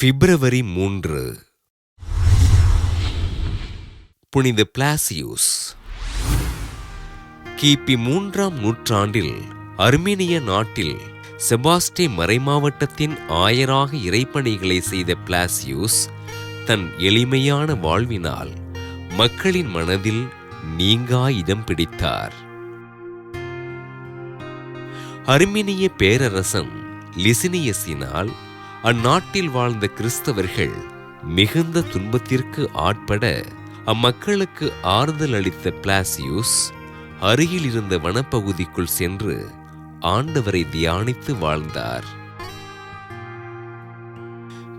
பிப்ரவரி மூன்று. புனித பிளாசியூஸ். கிபி மூன்றாம் நூற்றாண்டில் அர்மீனிய நாட்டில் செபாஸ்டே மறைமாவட்டத்தின் ஆயராக இறைப்பணிகளை செய்த பிளாசியூஸ் தன் எளிமையான வாழ்வினால் மக்களின் மனதில் நீங்கா இடம் பிடித்தார். அர்மீனிய பேரரசன் லிசினியஸினால் அந்நாட்டில் வாழ்ந்த கிறிஸ்தவர்கள் மிகுந்த துன்பத்திற்கு ஆட்பட அம்மக்களுக்கு ஆறுதல் அளித்த பிளாசியூஸ் அருகில் இருந்த வனப்பகுதிக்குள் சென்று ஆண்டவரை தியானித்து வாழ்ந்தார்.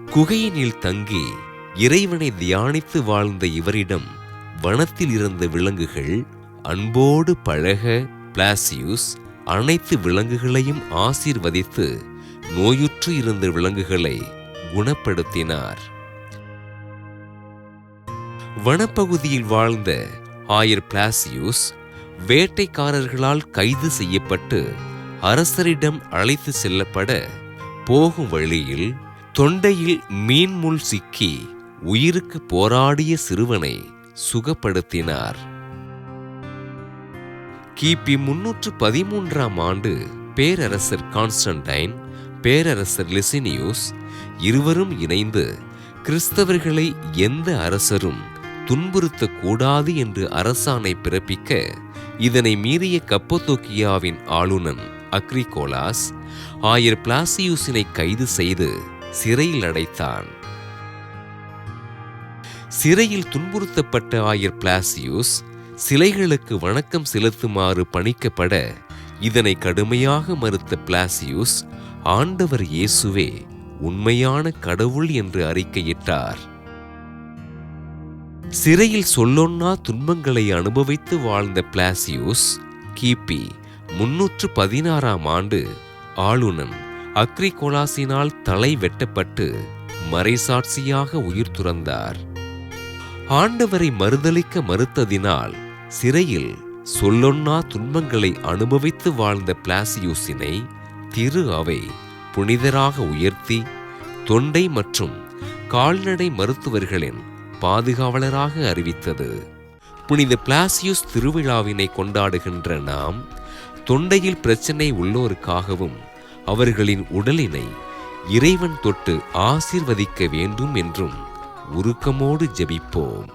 குகையினில் தங்கி இறைவனை தியானித்து வாழ்ந்த இவரிடம் வனத்தில் இருந்த விலங்குகள் அன்போடு பழக பிளாசியூஸ் அனைத்து விலங்குகளையும் ஆசீர்வதித்து நோயுற்று இருந்த விலங்குகளை குணப்படுத்தினார். வனப்பகுதியில் வாழ்ந்த ஆயர் பிளாசியூஸ் வேட்டைக்காரர்களால் கைது செய்யப்பட்டு அரசரிடம் அழைத்து செல்லப்பட போகும் வழியில் தொண்டையில் மீன்முள் சிக்கி உயிருக்கு போராடிய சிறுவனை சுகப்படுத்தினார். கிபி முன்னூற்று பதிமூன்றாம் ஆண்டு பேரரசர் கான்ஸ்டன்டைன் பேரரசர் லிசினியூஸ் இருவரும் இணைந்து கிறிஸ்தவர்களை எந்த அரசரும் துன்புறுத்தக்கூடாது என்று அரசாணை பிறப்பிக்க இதனை மீறிய கப்பத்தோக்கியாவின் ஆளுநன் அக்ரிகோலாஸ் ஆயர் பிளாசியூசினை கைது செய்து சிறையில் அடைத்தான். சிறையில் துன்புறுத்தப்பட்ட ஆயர் பிளாசியூஸ் சிலைகளுக்கு வணக்கம் செலுத்துமாறு பணிக்கப்பட இதனை கடுமையாக மறுத்த பிளாசியூஸ் ஆண்டவர் இயேசுவே உண்மையான கடவுள் என்று அறிக்கையிட்டார். சிறையில் சொல்லொன்னா துன்பங்களை அனுபவித்து வாழ்ந்த பிளாசியூஸ் கிபி முன்னூற்று பதினாறாம் ஆண்டு ஆளுநன் அக்ரிகோலாசினால் தலை வெட்டப்பட்டு மறைசாட்சியாக உயிர் துறந்தார். ஆண்டவரை மறுதலிக்க மறுத்ததினால் சிறையில் சொல்லொன்னா துன்பங்களை அனுபவித்து வாழ்ந்த பிளாசியூசினை திரு அவை புனிதராக உயர்த்தி தொண்டை மற்றும் கால்நடை மருத்துவர்களின் பாதுகாவலராக அறிவித்தது. புனித பிளாசியூஸ் திருவிழாவினை கொண்டாடுகின்ற நாம் தொண்டையில் பிரச்சனை உள்ளோருக்காகவும் அவர்களின் உடலினை இறைவன் தொட்டு ஆசிர்வதிக்க வேண்டும் என்றும் உருக்கமோடு ஜெபிப்போம்.